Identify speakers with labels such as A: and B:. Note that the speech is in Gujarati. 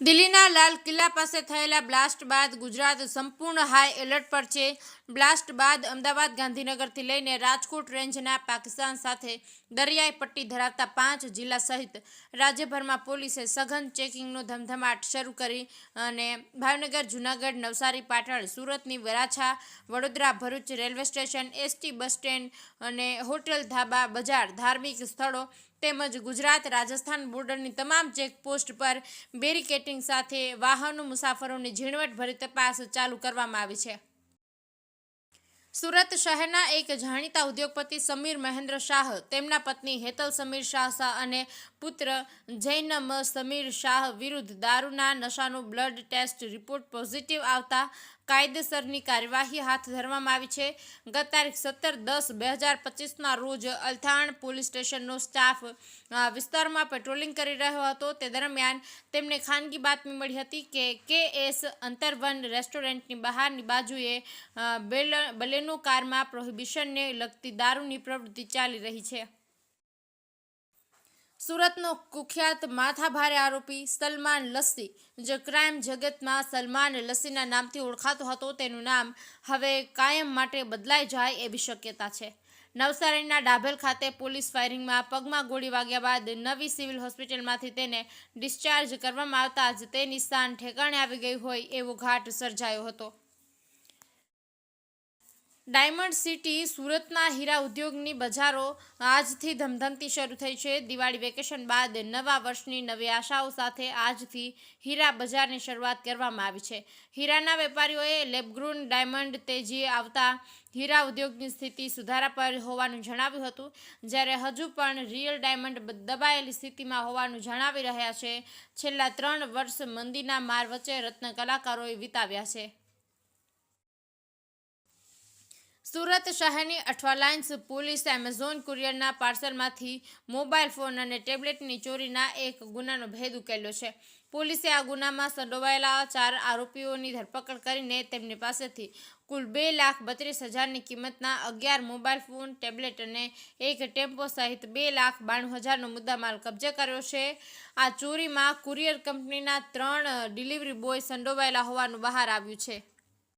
A: દિલ્હીના લાલ કિલ્લા પાસે થયેલા બ્લાસ્ટ બાદ ગુજરાત સંપૂર્ણ હાઈ એલર્ટ પર છે. બ્લાસ્ટ બાદ અમદાવાદ ગાંધીનગરથી લઈને રાજકોટ રેન્જના પાકિસ્તાન સાથે દરિયાઈ પટ્ટી ધરાવતા પાંચ જિલ્લા સહિત રાજ્યભરમાં પોલીસે સઘન ચેકિંગનો ધમધમાટ શરૂ કરી અને ભાવનગર, જૂનાગઢ, નવસારી, પાટણ, સુરતની Varachha, Vadodara, Bharuch railway station, ST bus stand અને હોટેલ ધાબા બજાર ધાર્મિક સ્થળો તેમજ ગુજરાત રાજસ્થાન બોર્ડરની તમામ ચેકપોસ્ટ પર બેરિકેટિંગ સાથે વાહનો મુસાફરોની ઝીણવટભરી તપાસ ચાલુ કરવામાં આવી છે. સુરત શહેરના એક જાણીતા ઉદ્યોગપતિ સમીર મહેન્દ્ર શાહ, તેમના પત્ની હેતલ સમીર શાહ શાહ અને પુત્ર જૈનમ સમીર શાહ વિરુદ્ધ દારૂના નશાનો બ્લડ ટેસ્ટ રિપોર્ટ પોઝિટિવ આવતા કાયદેસરની કાર્યવાહી હાથ ધરવામાં આવી છે. ગત તારીખ સત્તર દસ બે હજાર પચીસના રોજ અલથાણ પોલીસ સ્ટેશનનો સ્ટાફ વિસ્તારમાં પેટ્રોલિંગ કરી રહ્યો હતો. તે દરમિયાન તેમને ખાનગી બાતમી મળી હતી કે કે એસ અંતરવન રેસ્ટોરન્ટની બહારની બાજુએ બેલ બેલ બલેનો કારમાં પ્રોહિબિશનને લગતી દારૂની પ્રવૃત્તિ ચાલી રહી છે. સુરતનો કુખ્યાત માથાભારે આરોપી સલમાન લસ્સી, જે ક્રાઇમ જગતમાં સલમાન લસ્સીના નામથી ઓળખાતો હતો, તેનું નામ હવે કાયમ માટે બદલાઈ જાય એવી શક્યતા છે. નવસારીના ડાભેલ ખાતે પોલીસ ફાયરિંગમાં પગમાં ગોળી વાગ્યા બાદ નવી સિવિલ હોસ્પિટલમાંથી તેને ડિસ્ચાર્જ કરવામાં આવતા જ તેની સ્થાન ઠેકાણે આવી ગઈ હોય એવો ઘાટ સર્જાયો હતો. ડાયમંડ સિટી સુરતના હીરા ઉદ્યોગની બજારો આજથી ધમધમતી શરૂ થઈ છે. દિવાળી વેકેશન બાદ નવા વર્ષની નવી આશાઓ સાથે આજથી હીરા બજારની શરૂઆત કરવામાં આવી છે. હીરાના વેપારીઓએ લેબગ્રુન, ડાયમંડ તેજી આવતા હીરા ઉદ્યોગની સ્થિતિ સુધારા પર હોવાનું જણાવ્યું હતું. જ્યારે હજુ પણ રિયલ ડાયમંડ દબાયેલી સ્થિતિમાં હોવાનું જણાવી રહ્યા છે. છેલ્લા ત્રણ વર્ષ મંદીના માર વચ્ચે રત્ન કલાકારોએ વિતાવ્યા છે. સુરત શહેરની અઠવાલાઇન્સ પોલીસ એમેઝોન કુરિયરના પાર્સલમાંથી મોબાઈલ ફોન અને ટેબ્લેટની ચોરીના એક ગુનાનો ભેદ ઉકેલ્યો છે. પોલીસે આ ગુનામાં સંડોવાયેલા ચાર આરોપીઓની ધરપકડ કરીને તેમની પાસેથી કુલ બે લાખ બત્રીસ હજારની કિંમતના અગિયાર મોબાઈલ ફોન, ટેબ્લેટ અને એક ટેમ્પો સહિત બે લાખ બાણું હજારનો મુદ્દામાલ કબજે કર્યો છે. આ ચોરીમાં કુરિયર કંપનીના ત્રણ ડિલિવરી બોય સંડોવાયેલા હોવાનું બહાર આવ્યું છે.